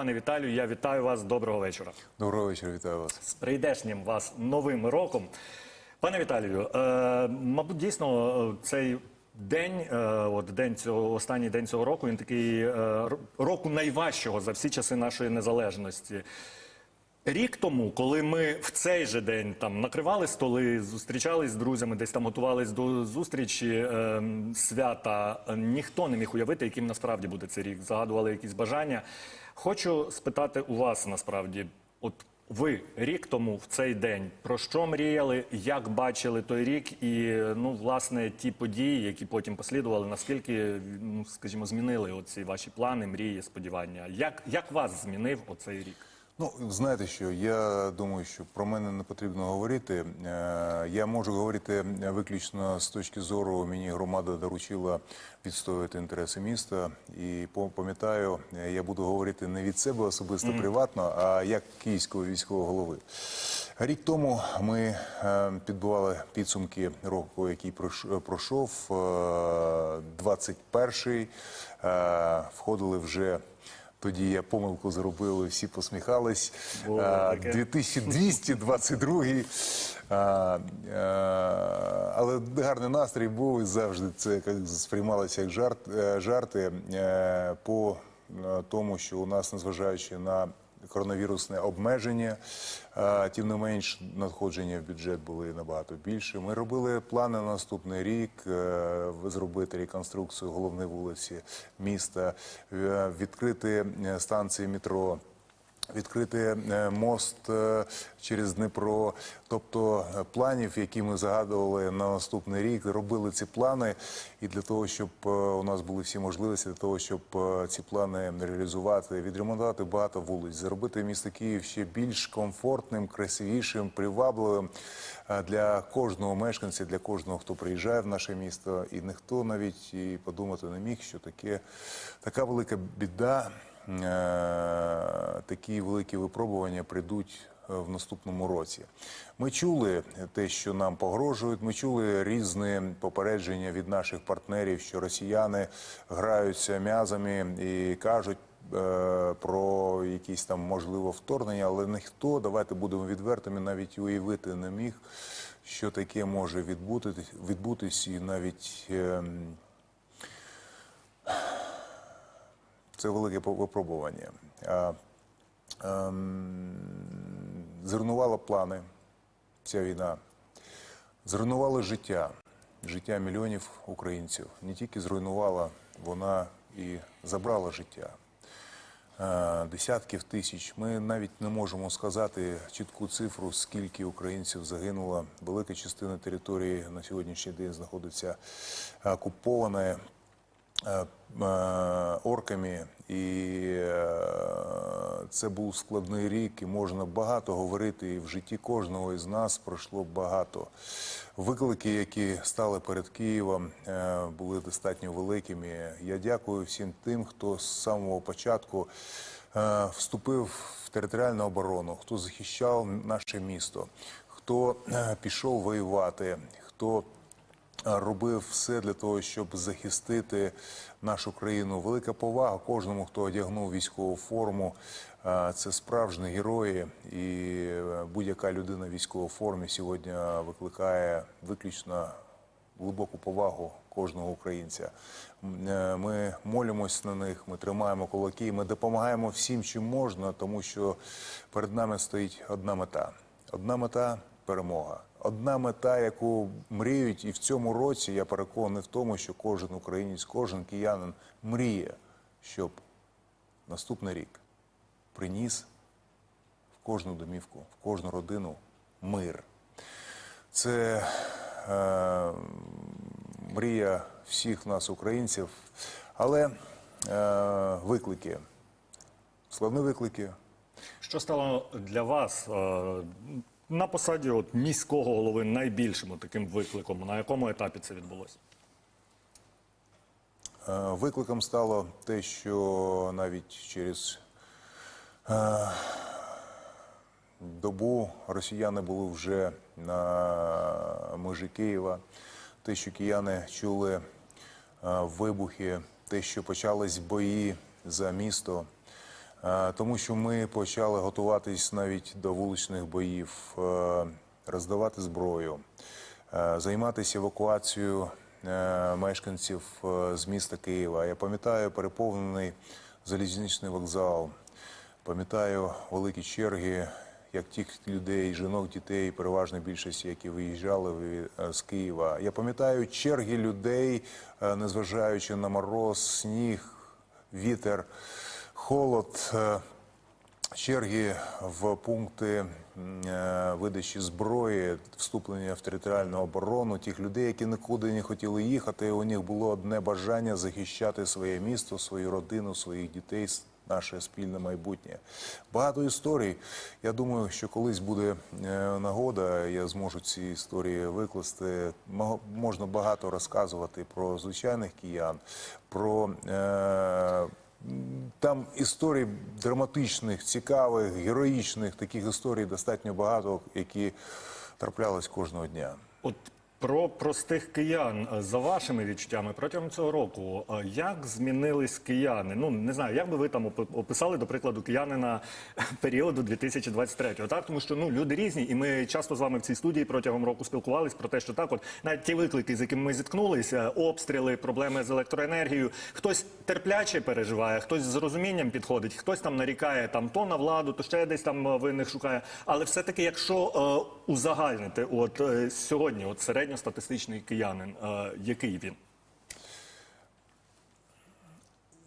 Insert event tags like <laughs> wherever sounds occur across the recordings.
Пане Віталію, я вітаю вас. Доброго вечора. Доброго вечора, вітаю вас. З прийдешнім вас новим роком. Пане Віталію, е, мабуть, дійсно е, цей день, е, от день цього, останній день цього року, він такий е, року найважчого за всі часи нашої незалежності. Рік тому, коли ми в цей же день там накривали столи, зустрічались з друзями, десь там готувались до зустрічі е, свята, ніхто не міг уявити, яким насправді буде цей рік. Загадували якісь бажання. Хочу спитати у вас насправді, от ви рік тому в цей день про що мріяли, як бачили той рік, і ну власне ті події, які потім послідували, наскільки ну скажімо, змінили оці ваші плани, мрії, сподівання? Як, як вас змінив оцей рік? Ну, знаєте що, я думаю, що про мене не потрібно говорити. Е, Я можу говорити виключно з точки зору, мені громада доручила відстоювати інтереси міста. І пам'ятаю, е, я буду говорити не від себе особисто приватно, а як київського військового голови. Рік тому ми е, підбивали підсумки року, який прош- пройшов, е, 21-й, е, входили вже тоді я помилку зробив, всі посміхались. Було А, таке. 2222 а, а, але гарний настрій був і завжди це сприймалося як жарт, е, жарти е, по е, тому, що у нас, незважаючи на коронавірусне обмеження, тим не менш надходження в бюджет були набагато більше. Ми робили плани на наступний рік е, зробити реконструкцію головної вулиці міста, е, відкрити е, станції метро. Відкрити е, мост е, через Дніпро, тобто е, планів, які ми загадували на наступний рік, робили ці плани, і для того, щоб у нас були всі можливості для того, щоб ці плани реалізувати, відремонтувати багато вулиць, зробити місто Київ ще більш комфортним, красивішим, привабливим для кожного мешканця, для кожного, хто приїжджає в наше місто, і ніхто навіть і подумати не міг, що таке така велика біда. Е, такі великі випробування прийдуть е, в наступному році. Ми чули те, що нам погрожують. Ми чули різні попередження від наших партнерів, що росіяни граються м'язами і кажуть. е, Про якісь там можливо вторгнення, але ніхто, давайте будемо відвертими, навіть уявити не міг, що таке може відбутись, відбутись і навіть ем, це велике випробування. Ем, Зруйнувала плани ця війна, зруйнувала життя, життя мільйонів українців. Не тільки зруйнувала, вона і забрала життя. Е, Десятків тисяч. Ми навіть не можемо сказати чітку цифру, скільки українців загинуло. Велика частина території на сьогоднішній день знаходиться окупована орками, і е, це був складний рік, і можна багато говорити. І в житті кожного із нас пройшло багато. Виклики, які стали перед Києвом, е, були достатньо великими. Я дякую всім тим, хто з самого початку е, вступив в територіальну оборону, хто захищав наше місто, хто е, пішов воювати, хто робив все для того, щоб захистити нашу країну. Велика повага кожному, хто одягнув військову форму. Е, Це справжні герої, і е, будь-яка людина в військовій формі сьогодні викликає виключно глибоку повагу кожного українця. Е, Ми молимось на них, ми тримаємо кулаки, ми допомагаємо всім, чим можна, тому що перед нами стоїть одна мета. Одна мета перемога. Одна мета, яку мріють, і в цьому році я переконаний в тому, що кожен українець, кожен киянин мріє, щоб наступний рік приніс в кожну домівку, в кожну родину мир. Це е, мрія всіх нас, українців, але е, виклики, славні виклики. Що стало для вас е, на посаді от, міського голови найбільшим таким викликом? На якому етапі це відбулося? Е, Викликом стало те, що навіть через е, добу росіяни були вже на межі Києва. Те, що кияни чули е, вибухи, те, що почались бої за місто. Е, Тому що ми почали готуватись навіть до вуличних боїв, е, роздавати зброю, е, займатися евакуацією мешканців з міста Києва. Я пам'ятаю переповнений залізничний вокзал, пам'ятаю великі черги, як тих людей, жінок, дітей, переважна більшість, які виїжджали з Києва. Я пам'ятаю черги людей, незважаючи на мороз, сніг, вітер, холод. е, Черги в пункти е, видачі зброї, вступлення в територіальну оборону тих людей, які нікуди не хотіли їхати. У них було одне бажання захищати своє місто, свою родину, своїх дітей, наше спільне майбутнє. Багато історій. Я думаю, що колись буде е, нагода, я зможу ці історії викласти. Можна багато розказувати про звичайних киян, про. Там історій драматичних, цікавих, героїчних, таких історій достатньо багато, які траплялись кожного дня. От про простих киян е, за вашими відчуттями протягом цього року, е, як змінились кияни? Ну не знаю, як би ви там опи- описали, до прикладу, киянина <laughs> періоду 2023-го, так тому що ну люди різні, і ми часто з вами в цій студії протягом року спілкувались про те, що так, от навіть ті виклики, з якими ми зіткнулися, обстріли, проблеми з електроенергією, хтось терпляче переживає, хтось з розумінням підходить, хтось там нарікає там то на владу, то ще десь там винних шукає. Але все-таки, якщо е, узагальнити, от е, сьогодні, от середньостатистичний киянин, е, який він?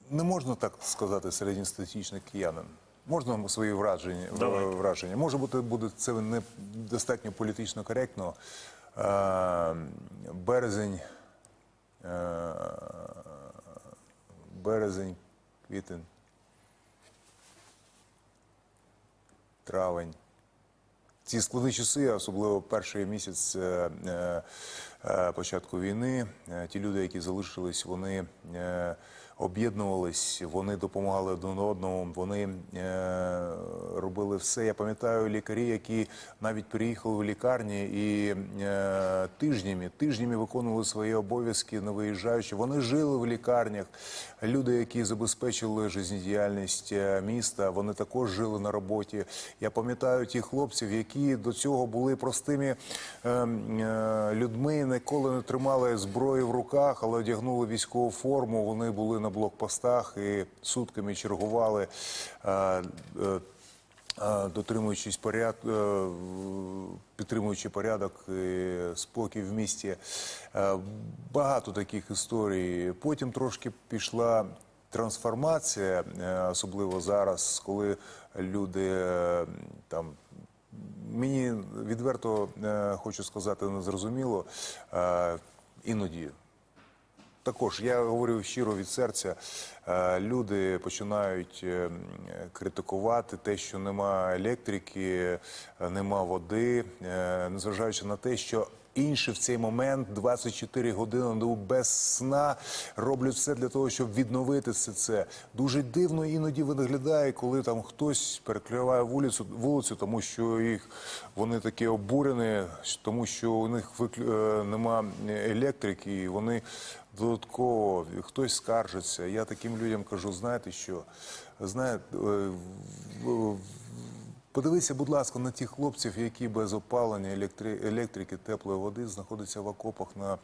Не можна так сказати середньостатичний киянин. Можна свої враження, Давайте. враження. Може бути, буде це не достатньо політично коректно. Е, березень, е, березень, квітень, травень. Ці складні часи, особливо перший місяць е, е, е, початку війни, ті люди, які залишились, вони об'єднувались, вони допомагали один одному, вони е, робили все. Я пам'ятаю лікарі, які навіть приїхали в лікарні і е, тижнями, тижнями виконували свої обов'язки, не виїжджаючи. Вони жили в лікарнях. Люди, які забезпечили життєдіяльність е, міста, вони також жили на роботі. Я пам'ятаю тих хлопців, які до цього були простими е, е, людьми, ніколи не тримали зброю в руках, але одягнули військову форму. Вони були на блокпостах і сутками чергували. е, е, е, Дотримуючись поряд, підтримуючи порядок і спокій в місті. Багато таких історій. Потім трошки пішла трансформація, особливо зараз, коли люди там. Мені відверто хочу сказати незрозуміло. Іноді також я говорю щиро від серця. е, Люди починають е, критикувати те, що нема електрики, е, нема води, незважаючи на те, що інші в цей момент 24 години на добу без сна роблять все для того, щоб відновити все це. Дуже дивно іноді виглядає, коли там хтось перекриває вулицю, вулицю, тому що їх вони такі обурені, тому що у них виклю- е, нема електрики, і вони додатково хтось скаржиться. Я таким людям кажу, знаєте що? Знаєте, подивися, будь ласка, на тих хлопців, які без опалення, електри- електрики, теплої води знаходяться в окопах на,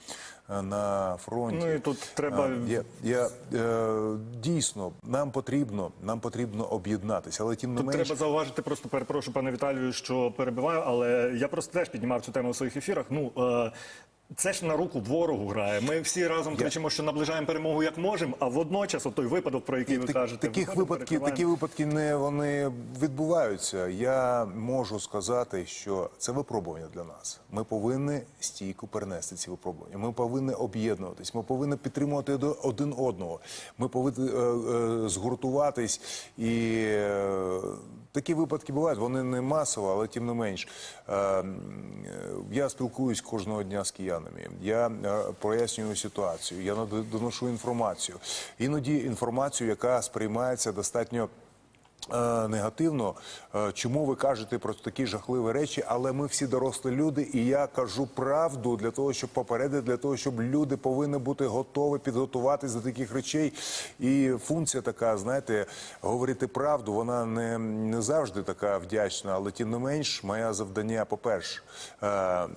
на фронті. Ну і тут треба Я, я, е, дійсно, нам потрібно, нам потрібно об'єднатися, але тим не Тут менш, треба зауважити, просто перепрошую, пане Віталію, що перебиваю, але я просто теж піднімав цю тему у своїх ефірах. Ну е, це ж на руку ворогу грає. Ми всі разом кричимо, що наближаємо перемогу як можемо, а водночас, той випадок, про який ви Так- кажете, таких випадків, такі випадки не вони відбуваються. Я можу сказати, що це випробування для нас. Ми повинні стійко перенести ці випробування. Ми повинні об'єднуватись. Ми повинні підтримувати один одного. Ми повинні е, е, згуртуватись і. е, Такі випадки бувають, вони не масово, але тим не менш. Е, Я спілкуюсь кожного дня з киянами. Я е, прояснюю ситуацію, я доношу інформацію. Іноді інформацію, яка сприймається достатньо негативно, е, чому ви кажете про такі жахливі речі, але ми всі дорослі люди, і я кажу правду для того, щоб попередити, для того, щоб люди повинні бути готові підготуватись до таких речей. І функція така, знаєте, говорити правду, вона не, не завжди така вдячна, але тим не менш, моє завдання, по-перше, е, е,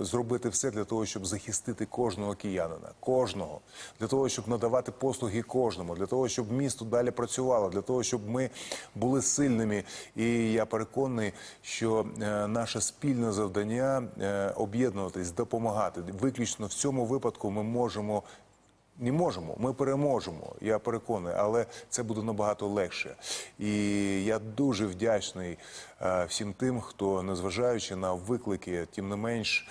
зробити все для того, щоб захистити кожного киянина, кожного, для того, щоб надавати послуги кожному, для того, щоб місто далі працювало, для того, щоб ми були сильними. І я переконаний, що е, наше спільне завдання е, об'єднуватись, допомагати. Виключно в цьому випадку ми можемо. Не можемо, ми переможемо. Я переконаний, але це буде набагато легше. І я дуже вдячний е, всім тим, хто, незважаючи на виклики, тим не менш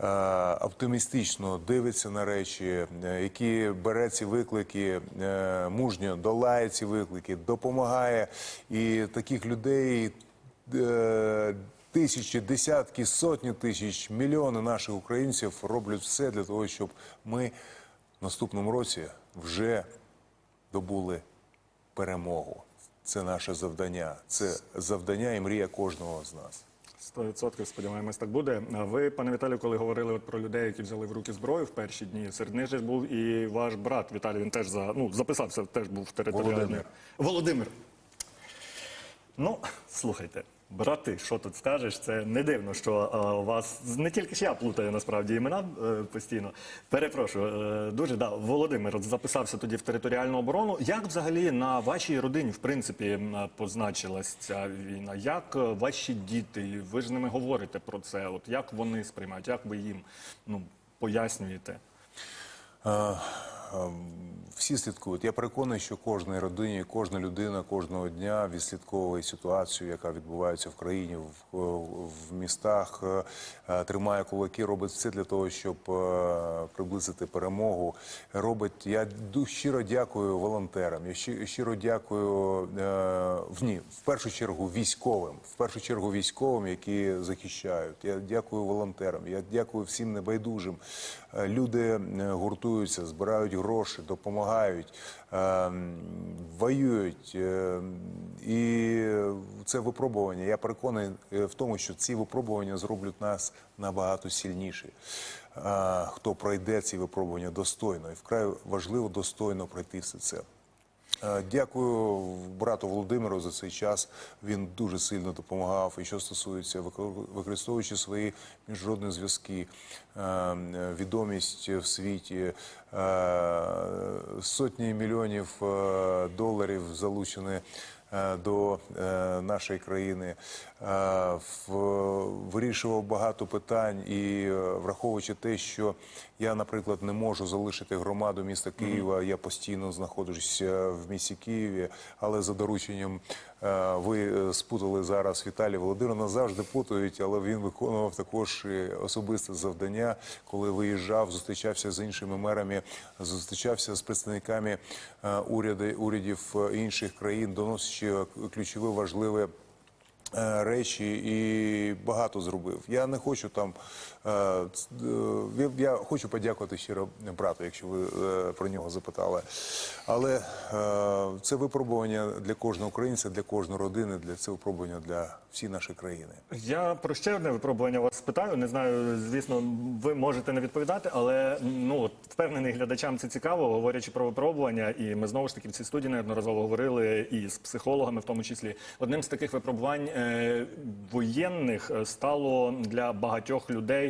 е, оптимістично дивиться на речі, е, які бере ці виклики, мужньо долає ці виклики, допомагає. І таких людей. Тисячі, десятки, сотні тисяч, мільйони наших українців роблять все для того, щоб ми в наступному році вже добули перемогу. Це наше завдання. Це завдання і мрія кожного з нас. 100% сподіваємось, так буде. А ви, пане Віталію, коли говорили от про людей, які взяли в руки зброю в перші дні, серед них же ж був і ваш брат Віталій. Він теж за ну записався, теж був в територіальний Володимир. Володимир. Ну, слухайте. Брати, що тут скажеш? Це не дивно, що е, у вас не тільки ж я плутаю насправді імена е, постійно. Перепрошую, е, дуже да. Володимир записався тоді в територіальну оборону. Як взагалі на вашій родині в принципі позначилась ця війна? Як е, ваші діти? Ви ж ними говорите про це? От як вони сприймають? Як ви їм ну пояснюєте? Е, е, Всі слідкують. Я переконаний, що кожній родині, кожна людина кожного дня відслідковує ситуацію, яка відбувається в країні, в, в містах, е, е, тримає кулаки, робить все для того, щоб е, приблизити перемогу. Робить я щиро дякую волонтерам. Я щиро дякую е, в ні, в першу чергу військовим. В першу чергу військовим, які захищають. Я дякую волонтерам. Я дякую всім небайдужим. Е, Люди е, гуртуються, збирають гроші, допомагають, е, воюють. е, І це випробування. Я переконаний е, в тому, що ці випробування зроблять нас набагато сильніші. Е, Хто пройде ці випробування достойно, і вкрай важливо достойно пройти все це. Е, Дякую брату Володимиру за цей час. Він дуже сильно допомагав. І що стосується використовуючи свої міжнародні зв'язки, е, відомість в світі, е, сотні мільйонів доларів залучені до е, нашої країни, е, вирішував багато питань і е, враховуючи те, що я, наприклад, не можу залишити громаду міста Києва, я постійно знаходжуся в місті Києві, але за дорученням е, ви е, спутали зараз Віталій Володимир. Нас завжди путають, але він виконував також особисте завдання, коли виїжджав, зустрічався з іншими мерами, зустрічався з представниками е, уряди, урядів е, інших країн, доносячи ключові важливі е, речі і багато зробив. Я не хочу там. Е, е, я- хочу подякувати щиро брату, якщо ви е, про нього запитали. Але це випробування для кожного українця, для кожної родини, для це випробування для всієї нашої країни. Я про ще одне випробування вас спитаю. Не знаю, звісно, ви можете не відповідати, але ну впевнений глядачам це цікаво, говорячи про випробування. І ми знову ж таки в цій студії неодноразово говорили і з психологами, в тому числі одним з таких випробувань воєнних стало для багатьох людей.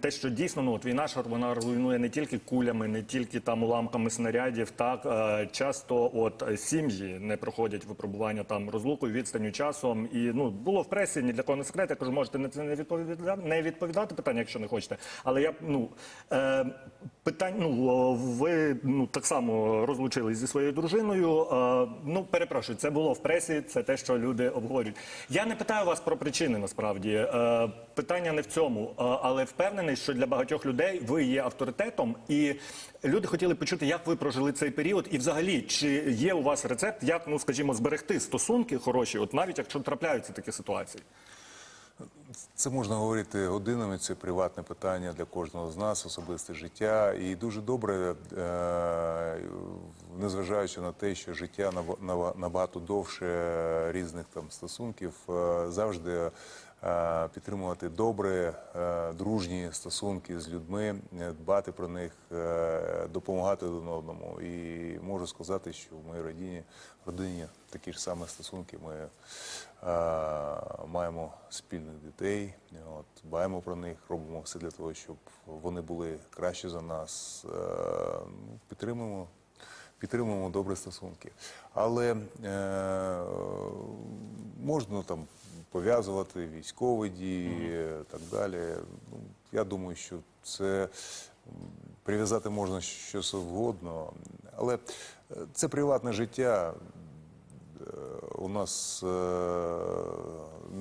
Те, що дійсно ну от війна ж вона руйнує не тільки кулями, не тільки там уламками снарядів. Так е, часто от сім'ї не проходять випробування там розлукою, відстанню часом. І ну було в пресі ні для кого не секрет. Я кажу, можете на це не відповідати, не відповідати питання, якщо не хочете. Але я ну е, питань, ну ви ну так само розлучились зі своєю дружиною. Е, ну перепрошую, це було в пресі. Це те, що люди обговорюють. Я не питаю вас про причини. Насправді е, питання не в цьому, е, але впевнений, що для багатьох людей ви є авторитетом, і люди хотіли почути, як ви прожили цей період, і взагалі чи є у вас рецепт, як ну скажімо, зберегти стосунки хороші, от навіть якщо трапляються такі ситуації. Це можна говорити годинами, це приватне питання для кожного з нас, особисте життя. І дуже добре, е, незважаючи на те, що життя наб- наб- набагато довше різних там стосунків, е, завжди підтримувати добре, е, дружні стосунки з людьми, е, дбати про них, е, допомагати один одному. І можу сказати, що в моїй родині, родині такі ж самі стосунки. Ми е, маємо спільних дітей, от, дбаємо про них, робимо все для того, щоб вони були краще за нас. Е, ну, підтримуємо, підтримуємо добрі стосунки. Але е, можна там пов'язувати військові дії так далі. Ну, я думаю, що це прив'язати можна що завгодно, але е, це приватне життя. Е, У нас е,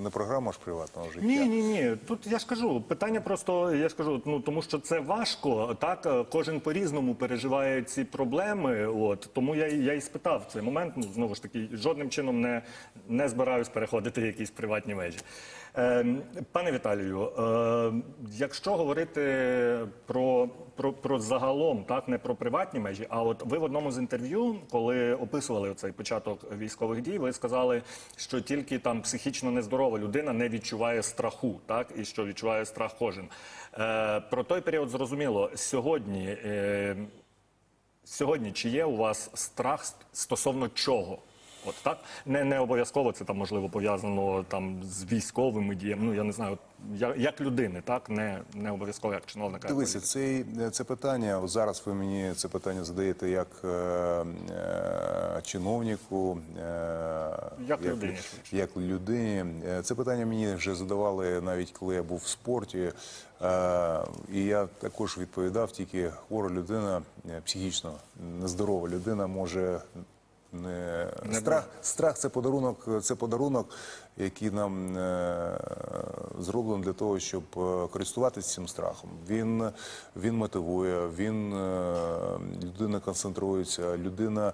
не програма ж приватного життя. Ні, ні, ні. Тут я ж кажу, питання просто я ж кажу, ну тому що це важко. Так Е, кожен по-різному переживає ці проблеми. От тому я, я і спитав цей момент. Ну знову ж таки, жодним чином не, не збираюсь переходити якісь приватні межі. Е, пане Віталію, е, якщо говорити про, про, про загалом, так не про приватні межі, а от ви в одному з інтерв'ю, коли описували цей початок військових дій, ви сказали, що тільки там психічно нездорова людина не відчуває страху, так і що відчуває страх кожен. Е, про той період зрозуміло сьогодні. Е, Сьогодні чи є у вас страх стосовно чого? От так не, не обов'язково це там можливо пов'язано там з військовими діями. Ну я не знаю, от, я- як людини, так не, не обов'язково як чиновника. як Дивися, цей, це питання, зараз ви мені це питання задаєте як е, е, чиновнику, е, Як людині, як людині. Е, Це питання мені вже задавали навіть коли я був в спорті. Е, і я також відповідав, тільки хвора людина, е, психічно нездорова людина може не, страх, страх це подарунок, це подарунок, який нам е, зроблений для того, щоб е, користуватися цим страхом. Він, він мотивує, він е, людина концентрується, людина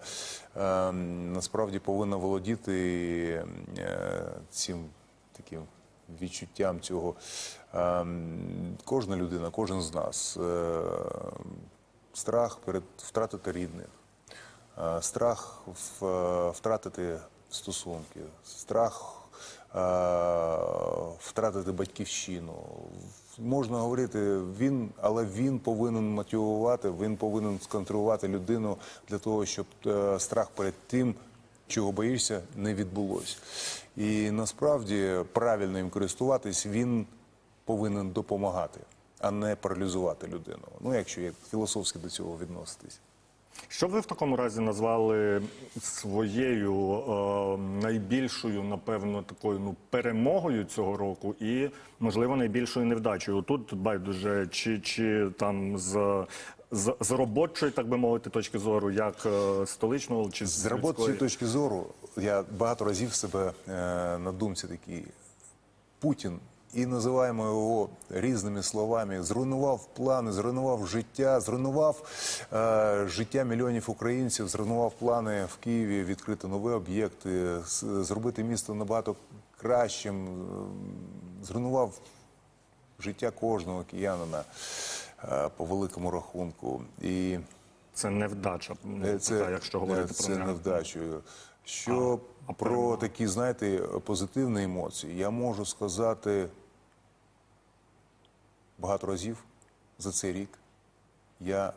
е, насправді повинна володіти е, цим таким відчуттям цього. Е, кожна людина, кожен з нас. Е, страх перед втратити рідних. Е, страх е, втратити стосунки, страх е, втратити батьківщину. Можна говорити, він, але він повинен мотивувати, він повинен сконтролювати людину для того, щоб страх перед тим, чого боїшся, не відбулося. І насправді правильно їм користуватись, він повинен допомагати, а не паралізувати людину. Ну, якщо як філософськи до цього відноситись. Що ви в такому разі назвали своєю е, найбільшою, напевно, такою ну перемогою цього року і, можливо, найбільшою невдачею? Тут байдуже, чи, чи там з, з, з робочої, так би мовити, точки зору, як е, столичного, чи з, З робочої точки зору, я багато разів себе е, на думці такий Путін. І називаємо його різними словами. Зруйнував плани, зруйнував життя, зруйнував е, життя мільйонів українців, зруйнував плани в Києві відкрити нові об'єкти, зробити місто набагато кращим, е, зруйнував життя кожного киянина е, по великому рахунку. І Це невдача, ну, Е, якщо говорити це про неї. невдачею. Що а про такі, знаєте, позитивні емоції, я можу сказати багато разів за цей рік. Я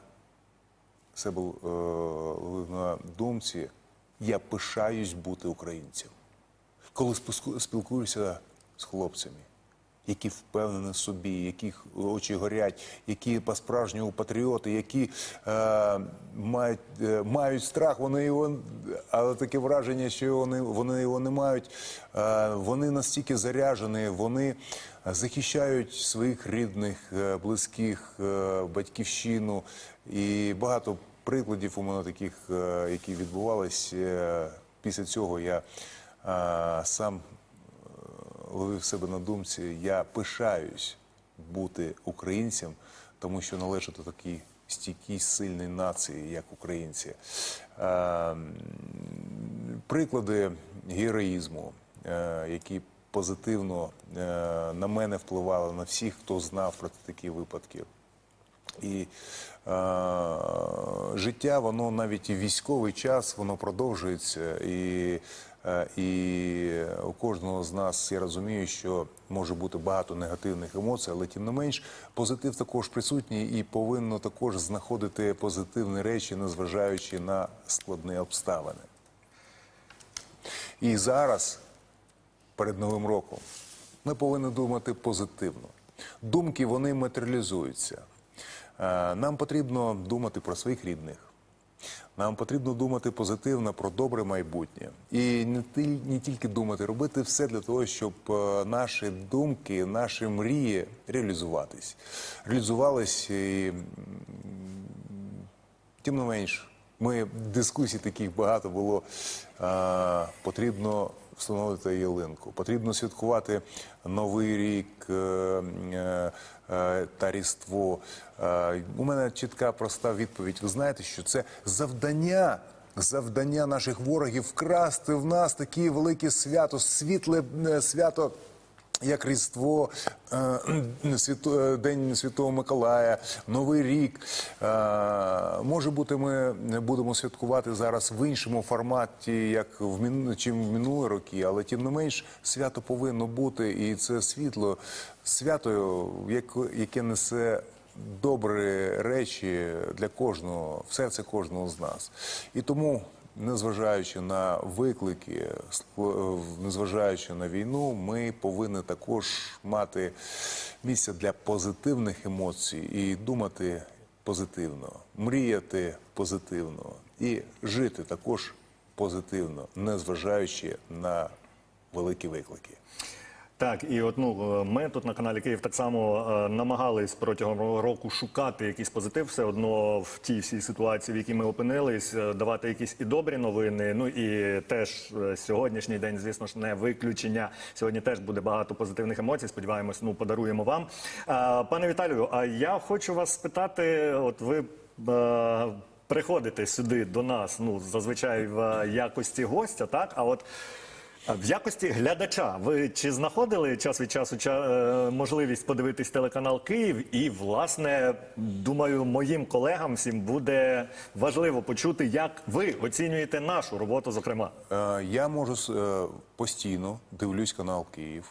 себе е, ловив на думці, я пишаюсь бути українцем. Коли спілкуюся з хлопцями, які впевнені в собі, яких очі горять, які по-справжньому патріоти, які е, мають, е, мають страх, вони його, але таке враження, що вони, вони його не мають. Е, вони настільки заряжені, вони захищають своїх рідних, е, близьких, е, батьківщину. І багато прикладів у мене таких, е, які відбувалися. Е, Після цього я е, сам ловив себе на думці, я пишаюсь бути українцем, тому що належу до такій стійкій, сильній нації, як українці. Е, Приклади героїзму, е, які позитивно е, на мене впливала на всіх, хто знав про такі випадки. І е, життя, воно навіть і військовий час, воно продовжується. І, і у кожного з нас я розумію, що може бути багато негативних емоцій, але тим не менш позитив також присутній і повинно також знаходити позитивні речі, незважаючи на складні обставини. І зараз, перед Новим роком, ми повинні думати позитивно. Думки вони матеріалізуються. Е, Нам потрібно думати про своїх рідних. Нам потрібно думати позитивно про добре майбутнє. І не, тільки думати, робити все для того, щоб е, наші думки, наші мрії реалізуватись. Реалізувались і Тим не менш, ми дискусій таких багато було. А, потрібно встановити ялинку, потрібно святкувати Новий рік е, е, е, та Різдво. У мене чітка проста відповідь. Ви знаєте, що це завдання. Завдання наших ворогів вкрасти в нас такі велике свято, світле свято як Різдво, е, е, День Святого Миколая, Новий рік. Е, Може бути, ми будемо святкувати зараз в іншому форматі, як в чим в минулі роки, але тим не менш свято повинно бути, і це світло, свято, як- яке несе добрі речі для кожного, в серце кожного з нас. І тому незважаючи на виклики, ск- незважаючи на війну, ми повинні також мати місце для позитивних емоцій і думати позитивно, мріяти позитивно і жити також позитивно, незважаючи на великі виклики. Так, і от ну е, ми тут на каналі Київ так само е, намагались протягом року шукати якийсь позитив, все одно в тій всій ситуації, в якій ми опинились, е, давати якісь і добрі новини. Ну і теж е, сьогоднішній день, звісно ж, не виключення. Сьогодні теж буде багато позитивних емоцій. Сподіваємось, ну подаруємо вам. А, пане Віталію, а я хочу вас спитати, от ви. е, Приходите сюди до нас, ну зазвичай в е, якості гостя, так? А от В якості глядача ви чи знаходили час від часу ча- е, можливість подивитись телеканал Київ? І, власне, думаю, моїм колегам всім буде важливо почути, як ви оцінюєте нашу роботу, зокрема. Е, Я можу е, постійно дивлюсь канал Київ.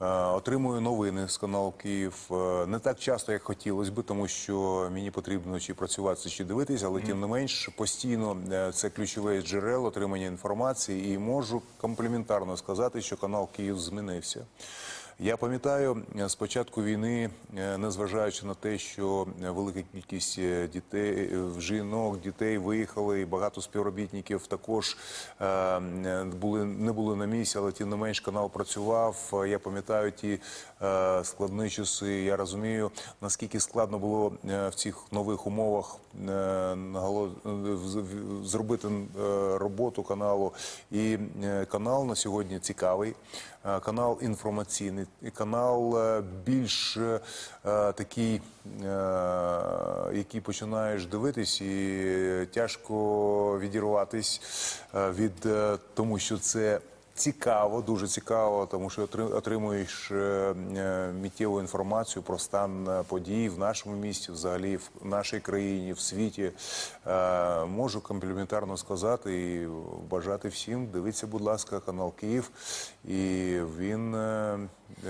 Е, Отримую новини з каналу Київ Е, не так часто, як хотілося би, тому що мені потрібно чи працювати, чи дивитися, але тим не менш постійно е, це ключове джерело отримання інформації, і можу компліментарно сказати, що канал Київ змінився. Я пам'ятаю е, з початку війни, е, незважаючи на те, що е, велика кількість дітей, жінок, дітей виїхали, і багато співробітників також були не були на місці, але тим не менш канал працював. Я пам'ятаю ті складні часи. Я розумію, наскільки складно було в цих нових умовах зробити роботу каналу. І канал на сьогодні цікавий. Е, Канал інформаційний, канал е, більш е, такий, який починаєш дивитись, і тяжко відірватись від тому, що це. Цікаво, дуже цікаво, тому що отримуєш миттєву інформацію про стан подій в нашому місті, взагалі в нашій країні, в світі. Можу компліментарно сказати і бажати всім. Дивіться, будь ласка, канал Київ, і він е,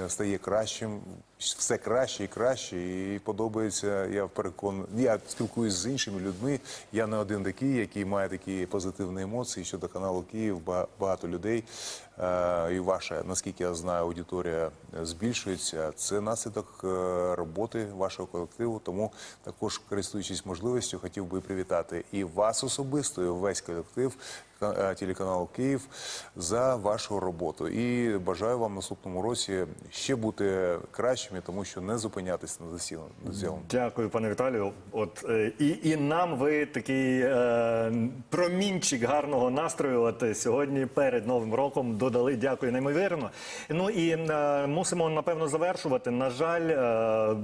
стає кращим. Все краще і краще, і подобається. Я переконаний. Я спілкуюся з іншими людьми. Я не один такий, який має такі позитивні емоції щодо каналу Київ. Ба- Багато людей е, і ваша, наскільки я знаю, аудиторія е, збільшується. Це наслідок е, роботи вашого колективу. Тому також користуючись можливістю, хотів би привітати і вас особисто, і весь колектив е, телеканалу Київ за вашу роботу. І бажаю вам наступному році ще бути кращими, тому що не зупинятись на засілу- Дякую, пане Віталію. От е, і, і нам ви такий е, промінчик гарного настрою. От е, сьогодні перед новим роком додали. Дякую, неймовірно. Ну і е, мусимо напевно завершувати. На жаль, е,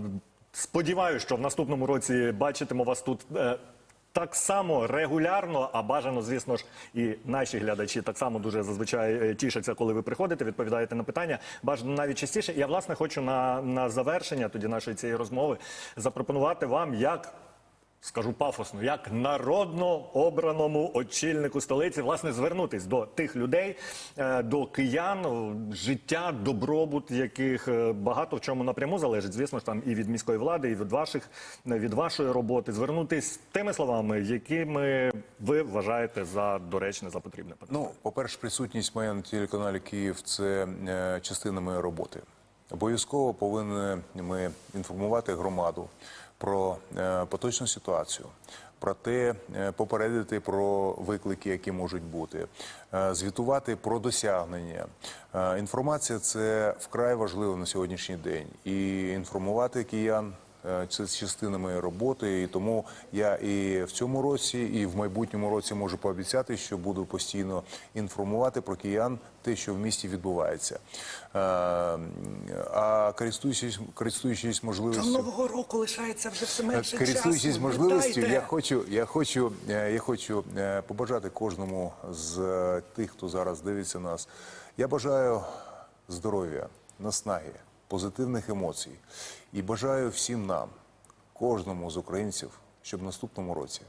сподіваюся, що в наступному році бачитиму вас тут. Е, так само регулярно, а бажано, звісно ж, і наші глядачі так само дуже зазвичай е, тішаться, коли ви приходите, відповідаєте на питання. Бажано навіть частіше. Я власне хочу на, на завершення тоді нашої цієї розмови запропонувати вам як. Скажу пафосно, як народно обраному очільнику столиці, власне, звернутись до тих людей, е, до киян, е, життя, добробут, яких е, багато в чому напряму залежить, звісно ж, там і від міської влади, і від ваших від вашої роботи. Звернутись тими словами, якими ви вважаєте за доречне, за потрібне. Ну, по-перше, присутність моя на телеканалі Київ це частина моєї роботи. Обов'язково повинні ми інформувати громаду про е, поточну ситуацію, про те, е, попередити про виклики, які можуть бути, е, звітувати про досягнення. Інформація це вкрай важливо на сьогоднішній день. І інформувати киян Це частина моєї роботи, і тому я і в цьому році, і в майбутньому році можу пообіцяти, що буду постійно інформувати про киян те, що в місті відбувається. Е, А користуючись, користуючись можливістю. нового року лишається вже все менше Користуючись можливістю, я хочу, я хочу, е, я хочу е, побажати кожному з е, тих, хто зараз дивиться нас. Я бажаю здоров'я, наснаги, позитивних емоцій і бажаю всім нам, кожному з українців, щоб в наступному році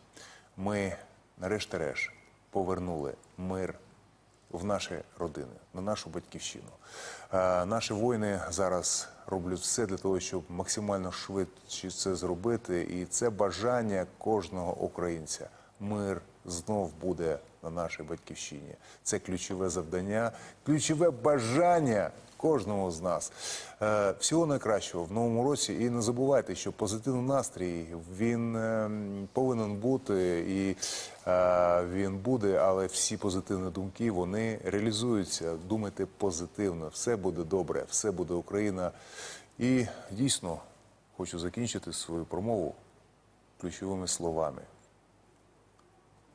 ми нарешті-решт повернули мир в наші родини, на нашу батьківщину. Е, Наші воїни зараз роблять все для того, щоб максимально швидше це зробити, і це бажання кожного українця. Мир знов буде на нашій батьківщині. Це ключове завдання, ключове бажання кожного з нас. Е, Всього найкращого в новому році. І не забувайте, що позитивний настрій він ем, повинен бути і е, він буде, але всі позитивні думки вони реалізуються. Думайте позитивно, все буде добре, все буде Україна. І дійсно хочу закінчити свою промову ключовими словами.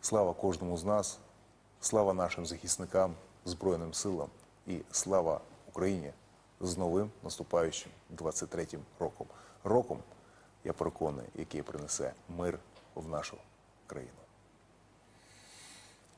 Слава кожному з нас, слава нашим захисникам, Збройним силам і слава Україні з новим наступаючим 23-м роком. Роком, я переконаний, який принесе мир в нашу країну.